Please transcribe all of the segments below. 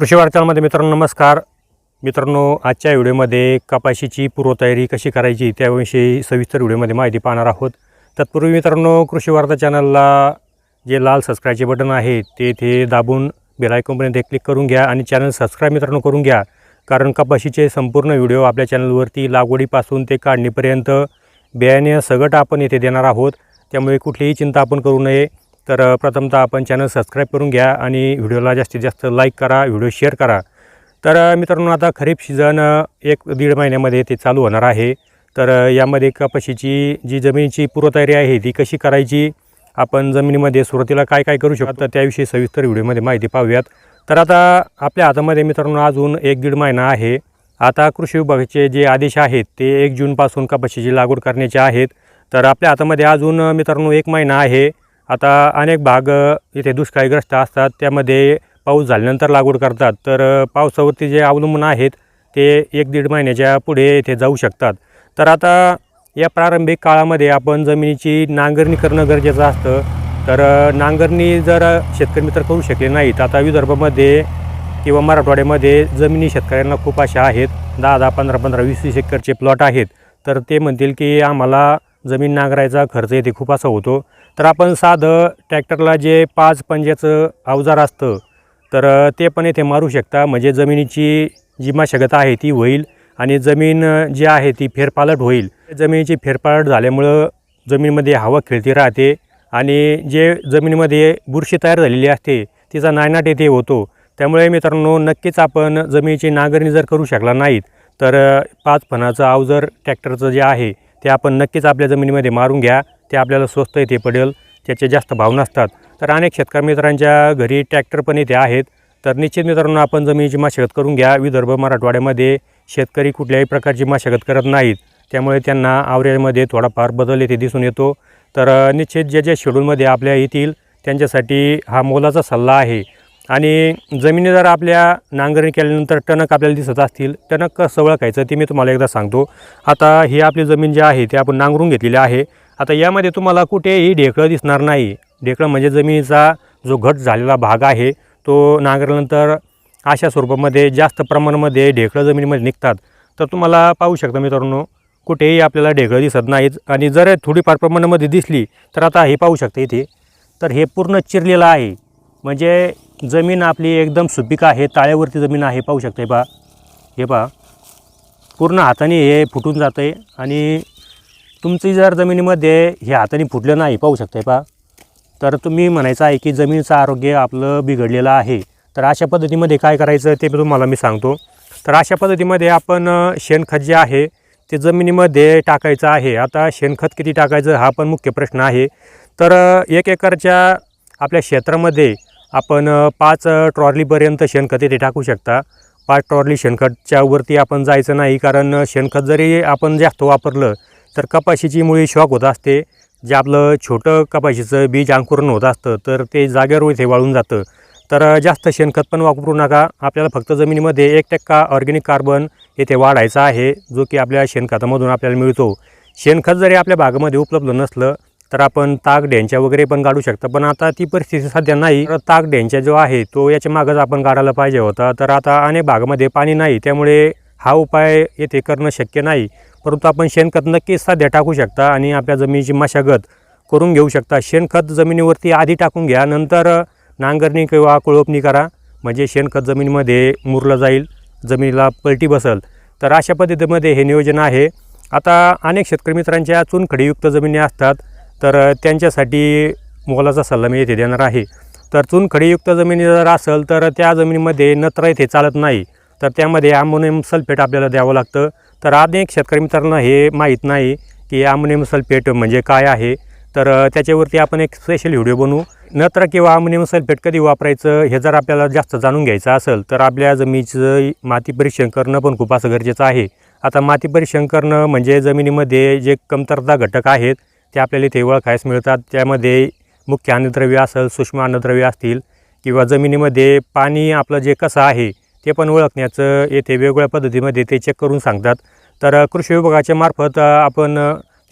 कृषी वार्तांमध्ये मित्रांनो नमस्कार. मित्रांनो आजच्या व्हिडिओमध्ये कपाशीची पूर्वतयारी कशी करायची त्याविषयी सविस्तर व्हिडिओमध्ये माहिती पाहणार आहोत. तत्पूर्वी मित्रांनो कृषी वार्ता चॅनलला जे लाल सबस्क्राईबचे बटन आहे ते ते दाबून बेलायकॉनपर्यंत क्लिक करून घ्या आणि चॅनल सबस्क्राईब मित्रांनो करून घ्या. कारण कपाशीचे संपूर्ण व्हिडिओ आपल्या चॅनलवरती लागवडीपासून ते काढणीपर्यंत बियाणे सगट आपण येथे देणार आहोत. त्यामुळे कुठलीही चिंता आपण करू नये. तर प्रथमतः आपण चॅनल सबस्क्राईब करून घ्या आणि व्हिडिओला जास्तीत जास्त लाईक करा व्हिडिओ शेअर करा. तर मित्रांनो आता खरीप सीझन एक दीड महिन्यामध्ये ते चालू होणार आहे. तर यामध्ये कपाशीची जी जमिनीची पूर्वतयारी आहे ती कशी करायची? आपण जमिनीमध्ये सुरुवातीला काय काय करू शकतो? तर त्याविषयी सविस्तर व्हिडिओमध्ये माहिती पाहूयात. तर आता आपल्या हातामध्ये मित्रांनो अजून एक दीड महिना आहे. आता कृषी विभागाचे जे आदेश आहेत ते एक जूनपासून कपाशीची लागवड करण्याचे आहेत. तर आपल्या हातामध्ये अजून मित्रांनो एक महिना आहे. आता अनेक भाग इथे दुष्काळीग्रस्त असतात. त्यामध्ये पाऊस झाल्यानंतर लागवड करतात. तर पावसावरती जे अवलंबून आहेत ते एक दीड महिन्याच्या पुढे इथे जाऊ शकतात. तर आता या प्रारंभिक काळामध्ये आपण जमिनीची नांगरणी करणं गरजेचं असतं. तर नांगरणी जर शेतकरी मित्र करू शकले नाहीत आता विदर्भामध्ये किंवा मराठवाड्यामध्ये जमिनी शेतकऱ्यांना खूप अशा आहेत. दहा दहा पंधरा पंधरा वीस वीस एकरचे प्लॉट आहेत. तर ते म्हणतील की आम्हाला जमीन नांगरायचा खर्च येते खूप असा होतो. तर आपण साधं ट्रॅक्टरला जे पाच पंज्याचं अवजार असतं तर ते पण येथे मारू शकता. म्हणजे जमिनीची जी मशागत आहे ती होईल आणि जमीन जी आहे ती फेरपालट होईल. जमिनीची फेरपालट झाल्यामुळं जमीनमध्ये हवा खेळती राहते आणि जे जमिनीमध्ये बुरशी तयार झालेली असते तिचा नायनाट येथे होतो. त्यामुळे मित्रांनो नक्कीच आपण जमिनीची नांगरणी जर करू शकला नाहीत तर पाच फणाचं अवजर ट्रॅक्टरचं जे आहे ते आपण नक्कीच आपल्या जमिनीमध्ये मारून घ्या. ते आपल्याला स्वस्त येथे पडेल. त्याचे जास्त भाव नसतात. तर अनेक शेतकरी मित्रांच्या घरी ट्रॅक्टर पण येथे आहेत. तर निश्चित मित्रांनो आपण जमिनीची मशागत करून घ्या. विदर्भ मराठवाड्यामध्ये शेतकरी कुठल्याही प्रकारची मशागत करत नाहीत. त्यामुळे त्यांना आवरेजमध्ये थोडाफार बदल येथे दिसून येतो. तर निश्चित ज्या ज्या शेड्यूलमध्ये आपल्या येतील त्यांच्यासाठी हा मोलाचा सल्ला आहे. आणि जमिनी जर आपल्या नांगरणी केल्यानंतर टणक आपल्याला दिसत असतील टणक कसं ओळखायचं ते मी तुम्हाला एकदा सांगतो. आता ही आपली जमीन जी आहे ती आपण नांगरून घेतलेली आहे. आता यामध्ये तुम्हाला कुठेही ढेकळं दिसणार नाही. ढेकळं म्हणजे जमिनीचा जो घट झालेला भाग आहे तो नांगरल्यानंतर अशा स्वरूपामध्ये जास्त प्रमाणामध्ये ढेकळं जमिनीमध्ये निघतात. तर तुम्हाला पाहू शकता मित्रांनो कुठेही आपल्याला ढेकळं दिसत नाहीत. आणि जर थोडीफार प्रमाणामध्ये दिसली तर आता हे पाहू शकता इथे. तर हे पूर्ण चिरलेलं आहे. म्हणजे जमीन आपली एकदम सुपीक आहे ताळ्यावरती जमीन आहे पाहू शकता हे पहा हे पहा पूर्ण हाताने हे फुटून जातं आहे आणि तुमची जर जमिनीमध्ये हे हाताने फुटलं नाही पाहू शकता हे पहा तर तुम्ही म्हणायचं आहे की जमिनीचं आरोग्य आपलं बिघडलेलं आहे. तर अशा पद्धतीमध्ये काय करायचं ते तुम्हाला मी सांगतो. तर अशा पद्धतीमध्ये आपण शेणखत जे आहे ते जमिनीमध्ये टाकायचं आहे. आता शेणखत किती टाकायचं हा पण मुख्य प्रश्न आहे. तर एक एकरच्या आपल्या क्षेत्रामध्ये आपण पाच ट्रॉलीपर्यंत शेणखत इथे टाकू शकता. पाच ट्रॉली शेणखतच्या वरती आपण जायचं नाही कारण शेणखत जरी आपण जास्त वापरलं तर कपाशीची मुळी शॉक होत असते. जे आपलं छोटं कपाशीचं बीज अंकुरण होत असतं तर ते जागेवर इथे वाळून जातं. तर जास्त शेणखत पण वापरू नका. आपल्याला फक्त जमिनीमध्ये एक टक्का ऑर्गॅनिक कार्बन येथे वाढायचा आहे जो की आपल्या शेणखतामधून आपल्याला मिळतो. शेणखत जरी आपल्या भागामध्ये उपलब्ध नसलं तर आपण ताक ढ्यांच्या वगैरे पण काढू शकता. पण आता ती परिस्थिती सध्या नाही. तर ताक ढ्यांच्या जो आहे तो याच्या मागच आपण काढायला पाहिजे होता. तर आता अनेक भागामध्ये पाणी नाही. त्यामुळे हा उपाय येथे करणं शक्य नाही. परंतु आपण शेणखत नक्कीच सध्या टाकू शकता आणि आपल्या जमिनीची मशागत करून घेऊ शकता. शेणखत जमिनीवरती आधी टाकून घ्या. नंतर नांगरणी किंवा कोळपणी करा. म्हणजे शेणखत जमिनीमध्ये मुरलं जाईल. जमिनीला पलटी बसल. तर अशा पद्धतीमध्ये हे नियोजन आहे. आता अनेक शेतकरी मित्रांच्या चुनखडीयुक्त जमिनी असतात. तर त्यांच्यासाठी मोलाचा सल्ला मी येथे देणार आहे. तर चुनखडीयुक्त जमिनी जर असेल तर त्या जमिनीमध्ये नत्र इथे चालत नाही. तर त्यामध्ये अमोनियम सल्फेट आपल्याला द्यावं लागतं. तर अनेक शेतकरी मित्रांना हे माहीत नाही की अमोनियम सल्फेट म्हणजे काय आहे. तर त्याच्यावरती आपण एक स्पेशल व्हिडिओ बनवू. नत्र किंवा अमोनियम सल्फेट कधी वापरायचं हे जर आपल्याला जास्त जाणून घ्यायचं असेल तर आपल्या जमिनीचं माती परीक्षण करणं पण खूप असं गरजेचं आहे. आता माती परीक्षण करणं म्हणजे जमिनीमध्ये जे कमतरता घटक आहेत ते आपल्याला इथे ओळखायस मिळतात. त्यामध्ये मुख्य अन्नद्रव्य असेल सूक्ष्म अन्नद्रव्य असतील किंवा जमिनीमध्ये पाणी आपलं जे कसं आहे ते पण ओळखण्याचं येथे वेगवेगळ्या पद्धतीमध्ये ते चेक करून सांगतात. तर कृषी विभागाच्या मार्फत आपण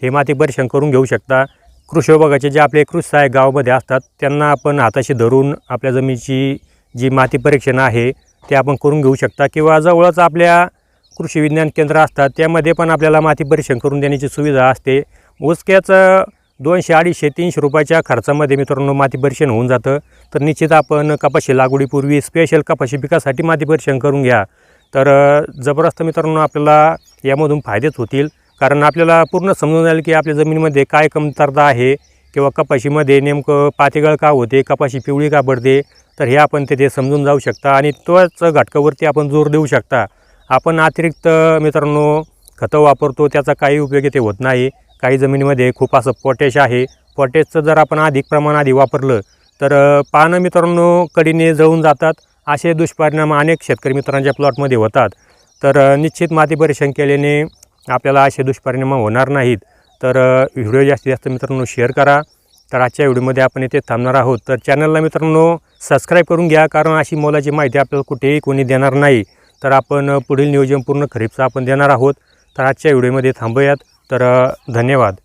हे माती परीक्षण करून घेऊ शकता. कृषी विभागाचे जे आपले कृषी सहाय्यक गावामध्ये असतात त्यांना आपण हाताशी धरून आपल्या जमिनीची जी माती परीक्षण आहे ते आपण करून घेऊ शकता. किंवा जवळच आपल्या कृषी विज्ञान केंद्र असतात त्यामध्ये पण आपल्याला माती परीक्षण करून देण्याची सुविधा असते. उसक्याचं दोनशे अडीचशे तीनशे रुपयाच्या खर्चामध्ये मित्रांनो माती परीक्षण होऊन जातं. तर निश्चित आपण कपाशी लागवडीपूर्वी स्पेशल कपाशी पिकासाठी माती परीक्षण करून घ्या. तर जबरदस्त मित्रांनो आपल्याला यामधून फायदेच होतील. कारण आपल्याला पूर्ण समजून जाईल की आपल्या जमिनीमध्ये काय कमतरता आहे किंवा कपाशीमध्ये नेमकं पातेगळ का होते कपाशी पिवळी का पडते. तर हे आपण तिथे समजून जाऊ शकता आणि तोच घटकावरती आपण जोर देऊ शकता. आपण अतिरिक्त मित्रांनो खतं वापरतो त्याचा काही उपयोग इथे होत नाही. काही जमिनीमध्ये खूप असं पोटॅश आहे. पोटॅशचं जर आपण अधिक प्रमाण आधी वापरलं तर पानं मित्रांनो कडीने जळून जातात. असे दुष्परिणाम अनेक शेतकरी मित्रांच्या प्लॉटमध्ये होतात. तर निश्चित माती परीक्षण केल्याने आपल्याला असे दुष्परिणाम होणार नाहीत. तर व्हिडिओ जास्तीत जास्त मित्रांनो शेअर करा. तर आजच्या व्हिडिओमध्ये आपण इथे थांबणार आहोत. तर चॅनलला मित्रांनो सबस्क्राईब करून घ्या कारण अशी मोलाची माहिती आपल्याला कुठेही कोणी देणार नाही. तर आपण पुढील नियोजन पूर्ण खरीपचं आपण देणार आहोत. तर आजच्या व्हिडिओमध्ये थांबूयात. तर धन्यवाद.